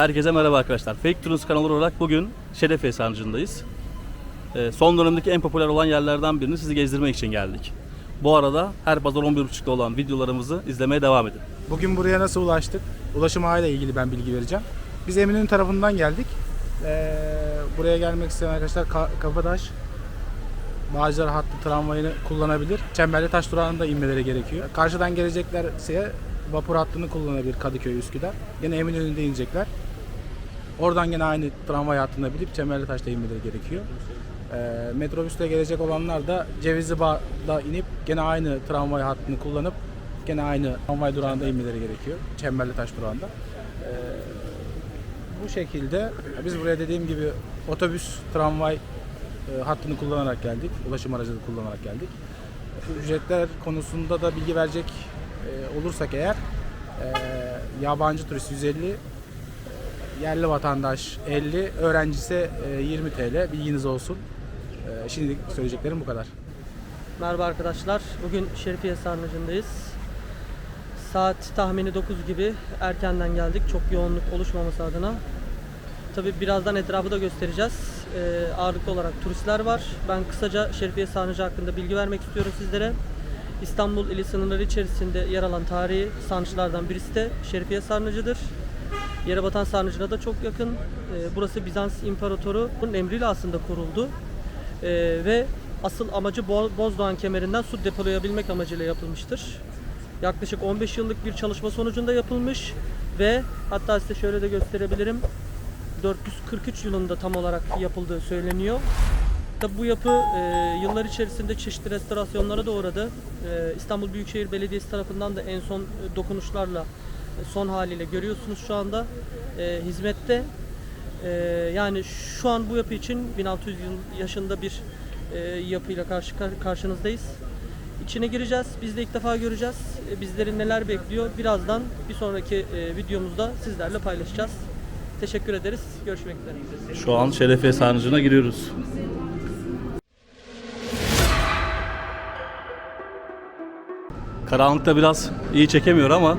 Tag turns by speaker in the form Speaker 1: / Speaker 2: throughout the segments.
Speaker 1: Herkese merhaba arkadaşlar. Fake Tours kanalı olarak bugün Şerefiye Sarnıcı'ndayız. Ee, son dönemdeki en popüler olan yerlerden birini sizi gezdirmek için geldik. Bu arada her pazar 11.30'da olan videolarımızı izlemeye devam edin.
Speaker 2: Bugün buraya nasıl ulaştık? Ulaşım ağıyla ilgili ben bilgi vereceğim. Biz Eminönü tarafından geldik. Ee, buraya gelmek isteyen arkadaşlar Ka- Kapataş Bağcılar hattı tramvayını kullanabilir. Çemberli Taş durağında inmeleri gerekiyor. Karşıdan geleceklerse vapur hattını kullanabilir Kadıköy Üsküdar. Yine Eminönü'nde inecekler. Oradan yine aynı tramvay hattına binip Çemberli Taş'ta inmeleri gerekiyor. Ee, metrobüste gelecek olanlar da Cevizli Bağ'da inip gene aynı tramvay hattını kullanıp gene aynı tramvay durağında inmeleri gerekiyor. Çemberli Taş durağında. Ee, bu şekilde biz buraya dediğim gibi otobüs, tramvay e, hattını kullanarak geldik. Ulaşım aracını kullanarak geldik. Ücretler konusunda da bilgi verecek e, olursak eğer e, yabancı turist 150, e, yerli vatandaş 50, öğrencisi e, 20 TL. Bilginiz olsun. E, şimdilik söyleyeceklerim bu kadar.
Speaker 3: Merhaba arkadaşlar. Bugün Şerifiye Sarnıcı'ndayız. Saat tahmini 9 gibi erkenden geldik. Çok yoğunluk oluşmaması adına. Tabi birazdan etrafı da göstereceğiz. Ee, ağırlıklı olarak turistler var. Ben kısaca Şerifiye Sarnıcı hakkında bilgi vermek istiyorum sizlere. İstanbul ili sınırları içerisinde yer alan tarihi sarnıcılardan birisi de Şerifiye Sarnıcı'dır. Yerebatan Sarnıcı'na da çok yakın. Ee, burası Bizans İmparatoru'nun emriyle aslında kuruldu. Ee, ve asıl amacı Bo- Bozdoğan kemerinden su depolayabilmek amacıyla yapılmıştır. Yaklaşık 15 yıllık bir çalışma sonucunda yapılmış ve hatta size şöyle de gösterebilirim. 443 yılında tam olarak yapıldığı söyleniyor. Tabi bu yapı e, yıllar içerisinde çeşitli restorasyonlara da uğradı. E, İstanbul Büyükşehir Belediyesi tarafından da en son e, dokunuşlarla son haliyle görüyorsunuz şu anda e, hizmette. E, yani şu an bu yapı için 1600 yıl yaşında bir e, yapıyla karşı kar- karşınızdayız. İçine gireceğiz. Biz de ilk defa göreceğiz. E, bizleri neler bekliyor. Birazdan bir sonraki e, videomuzda sizlerle paylaşacağız. Teşekkür ederiz. Görüşmek üzere.
Speaker 1: Şu an Şerefiye Sarnıcı'na giriyoruz. Karanlıkta biraz iyi çekemiyor ama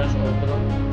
Speaker 1: Ben şu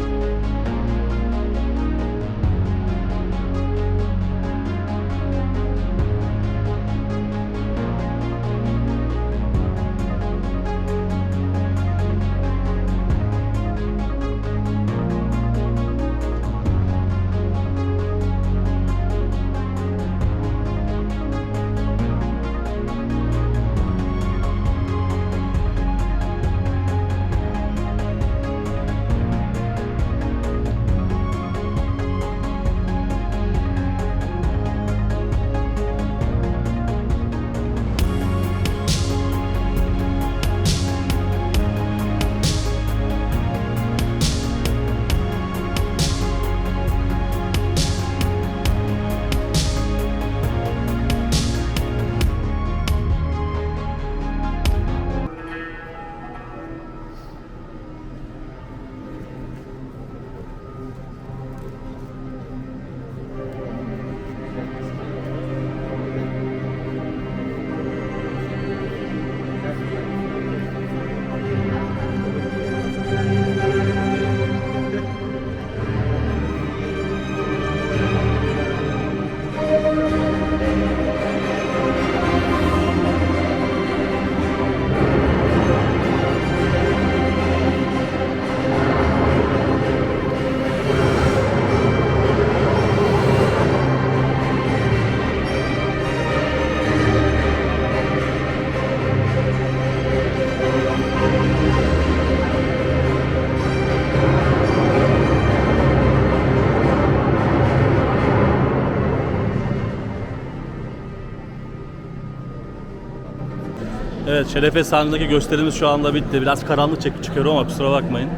Speaker 1: Evet Şerefe sahnedeki gösterimiz şu anda bitti. Biraz karanlık çekip çıkıyorum ama kusura bakmayın.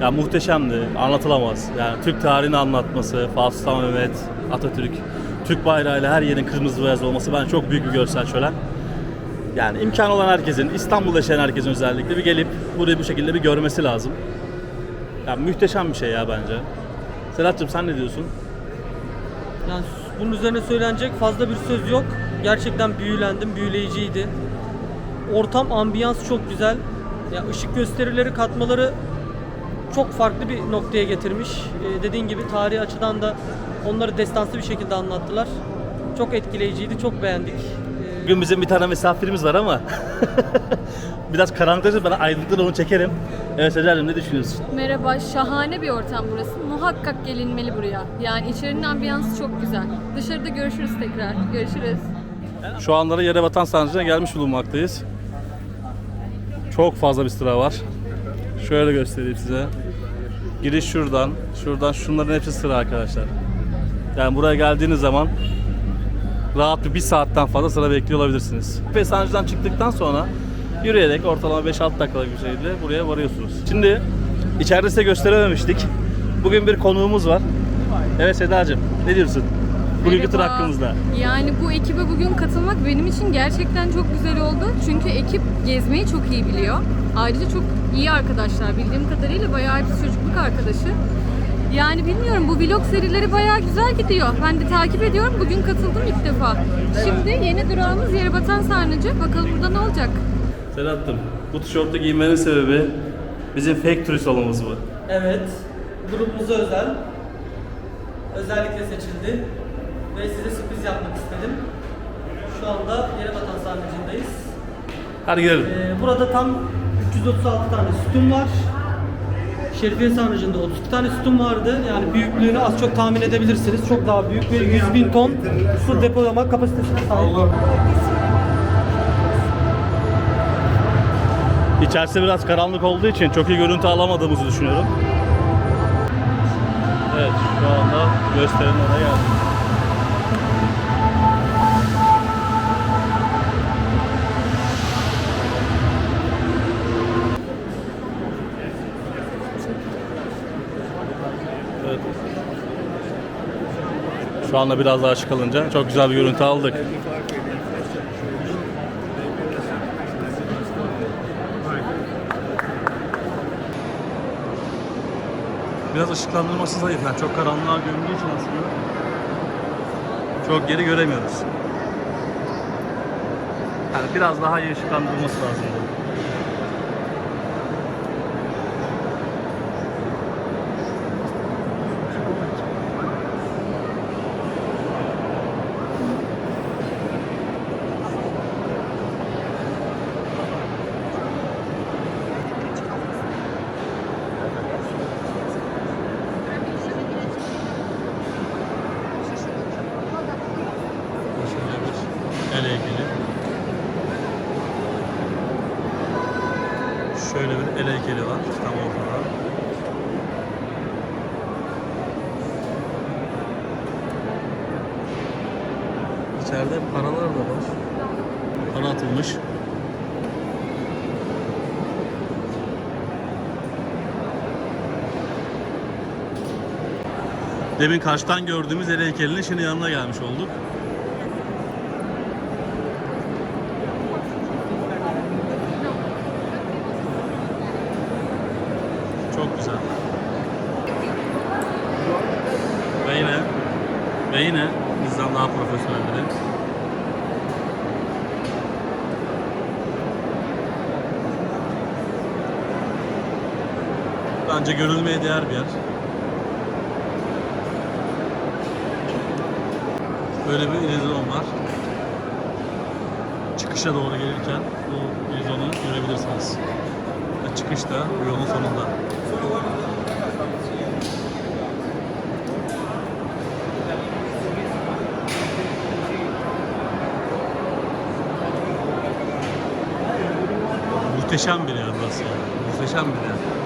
Speaker 1: Ya muhteşemdi. Anlatılamaz. Yani Türk tarihini anlatması, Fatih Sultan Mehmet, Atatürk, Türk bayrağıyla her yerin kırmızı beyaz olması ben çok büyük bir görsel şölen. Yani imkan olan herkesin, İstanbul'da yaşayan herkesin özellikle bir gelip burayı bu şekilde bir görmesi lazım. Yani muhteşem bir şey ya bence. Sedat'cığım sen ne diyorsun?
Speaker 3: Yani bunun üzerine söylenecek fazla bir söz yok. Gerçekten büyülendim, büyüleyiciydi. Ortam, ambiyans çok güzel. Ya ışık gösterileri katmaları çok farklı bir noktaya getirmiş. Ee, dediğin gibi tarihi açıdan da onları destansı bir şekilde anlattılar. Çok etkileyiciydi, çok beğendik. Ee,
Speaker 1: Bugün bizim bir tane misafirimiz var ama biraz karanlıkta ben aydınlıkta onu çekerim. Evet Sedat'cığım ne düşünüyorsun?
Speaker 4: Merhaba, şahane bir ortam burası. Muhakkak gelinmeli buraya. Yani içerinin ambiyansı çok güzel. Dışarıda görüşürüz tekrar. Görüşürüz.
Speaker 1: Şu anlara yere vatan sarnıcına gelmiş bulunmaktayız. Çok fazla bir sıra var. Şöyle göstereyim size. Giriş şuradan, şuradan şunların hepsi sıra arkadaşlar. Yani buraya geldiğiniz zaman rahat bir, bir saatten fazla sıra bekliyor olabilirsiniz. Ve Sancı'dan çıktıktan sonra yürüyerek ortalama 5-6 dakikalık bir şekilde buraya varıyorsunuz. Şimdi içeride size gösterememiştik. Bugün bir konuğumuz var. Evet Sedacığım ne diyorsun? Bugünkü tur hakkımızda.
Speaker 4: Yani bu ekibe bugün katılmak benim için gerçekten çok güzel oldu. Çünkü ekip gezmeyi çok iyi biliyor. Ayrıca çok iyi arkadaşlar. Bildiğim kadarıyla bayağı hepsi çocukluk arkadaşı. Yani bilmiyorum bu vlog serileri bayağı güzel gidiyor. Ben de takip ediyorum. Bugün katıldım ilk defa. Şimdi yeni durağımız Yerebatan Sarnıcı. Bakalım burada ne olacak?
Speaker 1: Sedat'tım bu tişörtü giymenin sebebi bizim fake turist olmamız mı?
Speaker 3: Evet, grubumuza özel. Özellikle seçildi. Ve size sürpriz yapmak istedim. Şu anda Yerebatan Sarnıcı'ndayız.
Speaker 1: Hadi gidelim.
Speaker 3: Ee, burada tam 336 tane sütun var. Şerifiye Sarnıcı'nda 32 tane sütun vardı. Yani büyüklüğünü az çok tahmin edebilirsiniz. Çok daha büyük ve 100 bin ton su depolama kapasitesine sahip.
Speaker 1: İçerisi biraz karanlık olduğu için çok iyi görüntü alamadığımızı düşünüyorum. Evet şu anda gösterinin oraya geldik. Şu anda biraz daha açık alınca çok güzel bir görüntü aldık. Biraz ışıklandırması zayıf. Yani çok karanlığa gömüldüğü için aslında çok geri göremiyoruz. Yani biraz daha iyi ışıklandırılması lazım. Şöyle bir el heykeli. Şöyle bir el heykeli var tam ortada. İçeride paralar da var. Para atılmış. Demin karşıdan gördüğümüz el heykelinin şimdi yanına gelmiş olduk. Çok güzel. Ve yine ve yine bizden daha profesyonelleri. Bence görülmeye değer bir yer. Böyle bir illüzyon var. Çıkışa doğru gelirken bu illüzyonu görebilirsiniz. Ve çıkış da bu yolun sonunda. Muhteşem bir yer burası. Muhteşem bir yer.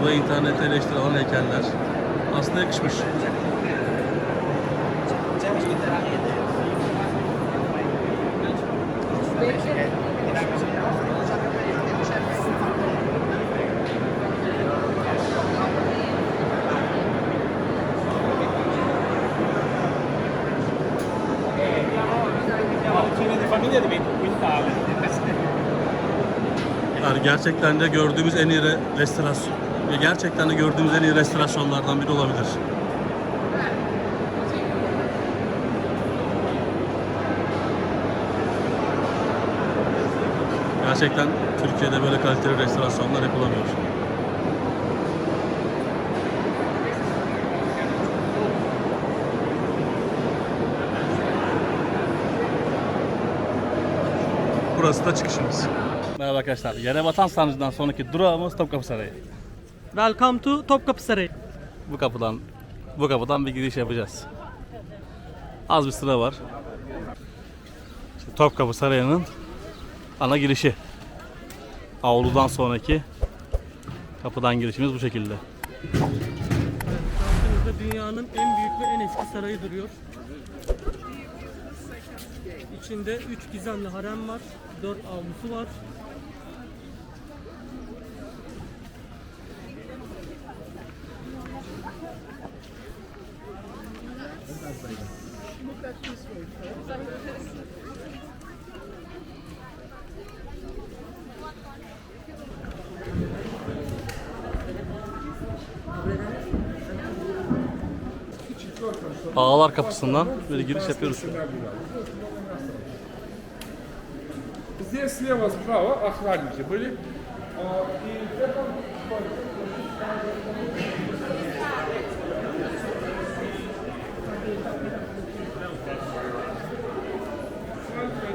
Speaker 1: Bu da internette heykeller. Aslında yakışmış. Yani gerçekten de gördüğümüz en iyi re- restorasyon ve gerçekten de gördüğümüz en iyi restorasyonlardan biri olabilir. Gerçekten Türkiye'de böyle kaliteli restorasyonlar yapılamıyor. Burası da çıkışımız. Merhaba arkadaşlar. Yere batan sarnıcından sonraki durağımız Topkapı Sarayı.
Speaker 3: Welcome to Topkapı Sarayı.
Speaker 1: Bu kapıdan bu kapıdan bir giriş yapacağız. Az bir sıra var. İşte Topkapı Sarayı'nın ana girişi. Avludan sonraki kapıdan girişimiz bu şekilde.
Speaker 3: Karşınızda dünyanın en büyük ve en eski sarayı duruyor. İçinde 3 gizemli harem var, 4 avlusu var.
Speaker 1: Ağlar kapısından böyle giriş yapıyoruz.
Speaker 5: Здесь слева, справа охранники были. А, И в этом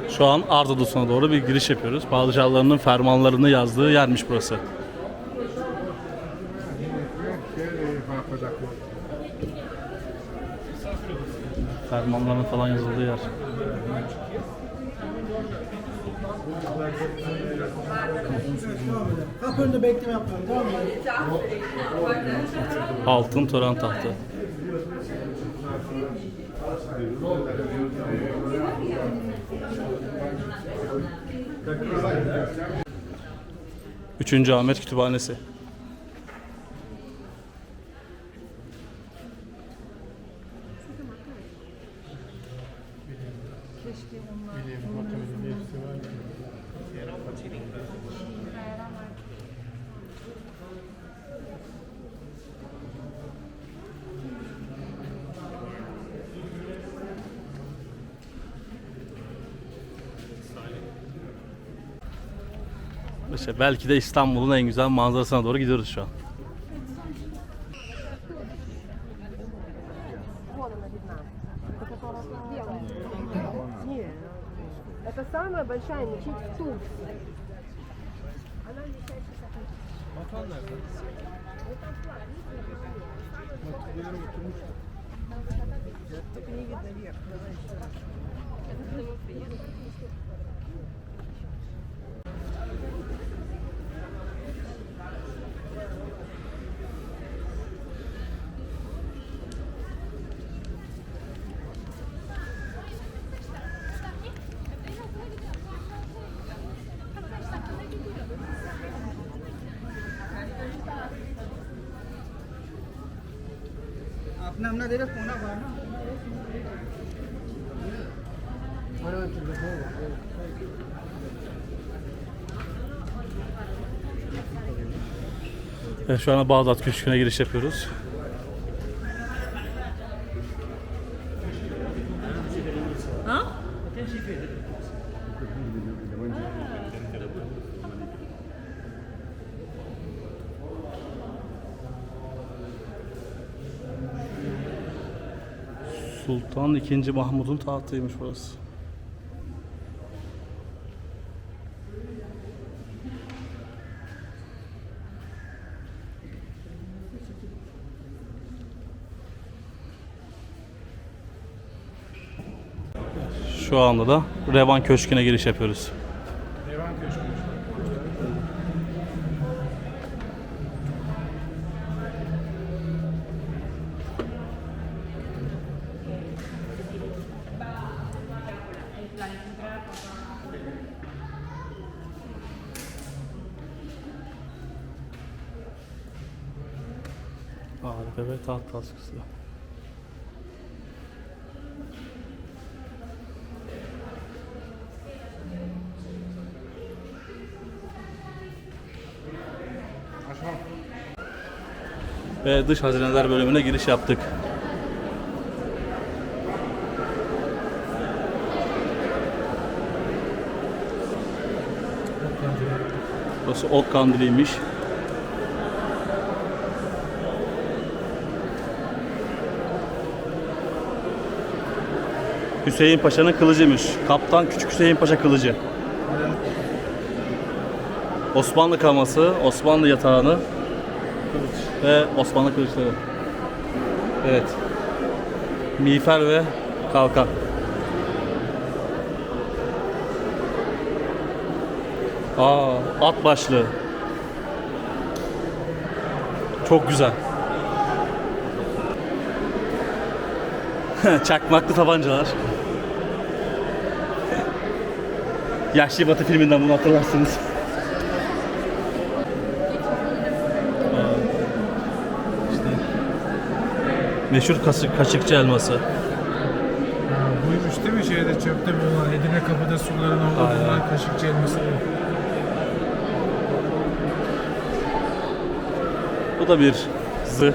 Speaker 1: Şu an Arz Odası'na doğru bir giriş yapıyoruz. Padişahlarının fermanlarını yazdığı yermiş burası. Fermanların falan yazıldığı yer.
Speaker 6: Kapı önünde bekleme yapıyorum tamam mı?
Speaker 1: Altın tören tahtı. Üçüncü Ahmet Kütüphanesi. belki de İstanbul'un en güzel manzarasına doğru gidiyoruz şu an.
Speaker 7: Это самая большая мечеть в Турции.
Speaker 6: अपना अपना दे रहे कोना बड़ा ना
Speaker 1: Evet, şu anda Bağdat Köşkü'ne giriş yapıyoruz. Sultan II. Mahmud'un tahtıymış burası. Şu anda da Revan Köşkü'ne giriş yapıyoruz.
Speaker 2: Devam köşkü.
Speaker 1: Harika ve taht baskısı. Ve dış hazineler bölümüne giriş yaptık. Burası ok kandiliymiş. Hüseyin Paşa'nın kılıcıymış. Kaptan Küçük Hüseyin Paşa kılıcı. Osmanlı kaması, Osmanlı yatağını ve Osmanlı kılıçları. Evet. Miğfer ve kalkan. Aa, at başlığı. Çok güzel. Çakmaklı tabancalar. Yaşlı Batı filminden bunu hatırlarsınız. Aa, işte meşhur kaşık, kaşıkçı elması.
Speaker 2: Buymuş değil mi şeyde çöpte bulunan Edirne kapıda suların orada bulunan kaşıkçı elması.
Speaker 1: Bu da bir zırh.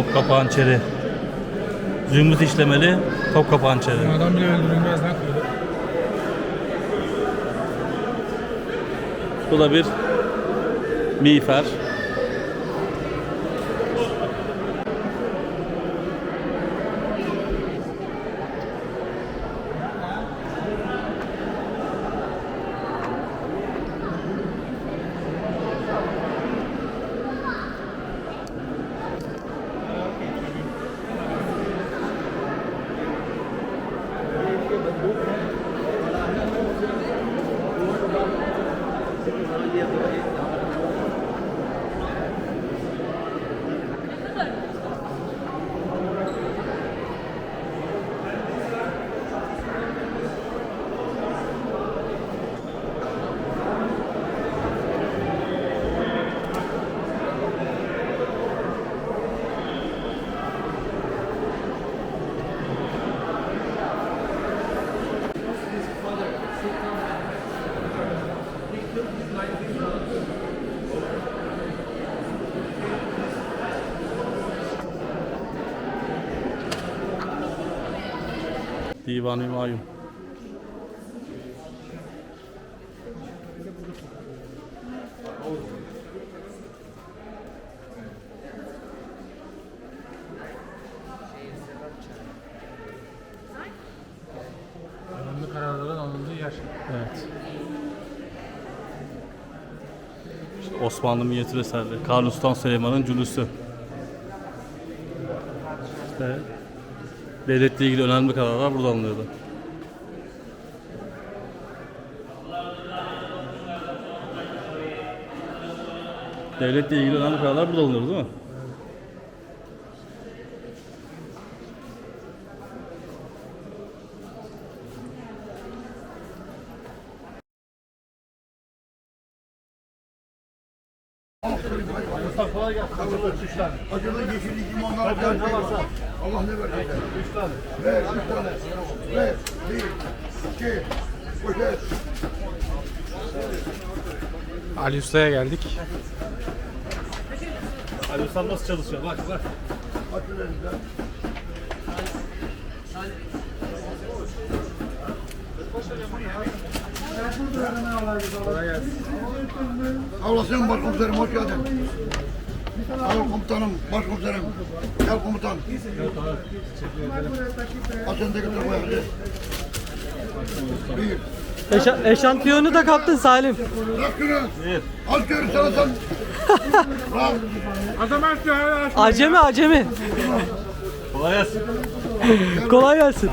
Speaker 1: Top kapağın çeri. Zümrüt işlemeli top kapağın çeri.
Speaker 2: Adam bile öldürülmez lan.
Speaker 1: Bu da bir miğfer. Divan-ı Hümayun.
Speaker 2: Önemli kararların alındığı yer.
Speaker 1: Evet. İşte Osmanlı minyatür eserleri. Kanuni Sultan Süleyman'ın cülüsü. Devletle ilgili önemli kararlar burada alınıyordu. Devletle ilgili önemli kararlar burada alınıyordu değil mi?
Speaker 8: Acılı yeşillik limonlar var. Allah ne verecek? Üç tane. Ver, üç tane. Ver, bir, iki, poşet.
Speaker 2: Ali Usta'ya geldik.
Speaker 1: Ali Usta nasıl çalışıyor? Bak bak.
Speaker 8: Olasın başkomiserim, hoş geldin. Ol komutanım, başkomiserim. Gel komutan. Açın da götür bu hadi. Bir.
Speaker 3: Eşa- eşantiyonu da kaptın Salim.
Speaker 8: Bırak şunu. Az görür sana sen.
Speaker 3: Acemi acemi.
Speaker 1: Kolay gelsin.
Speaker 3: Kolay gelsin.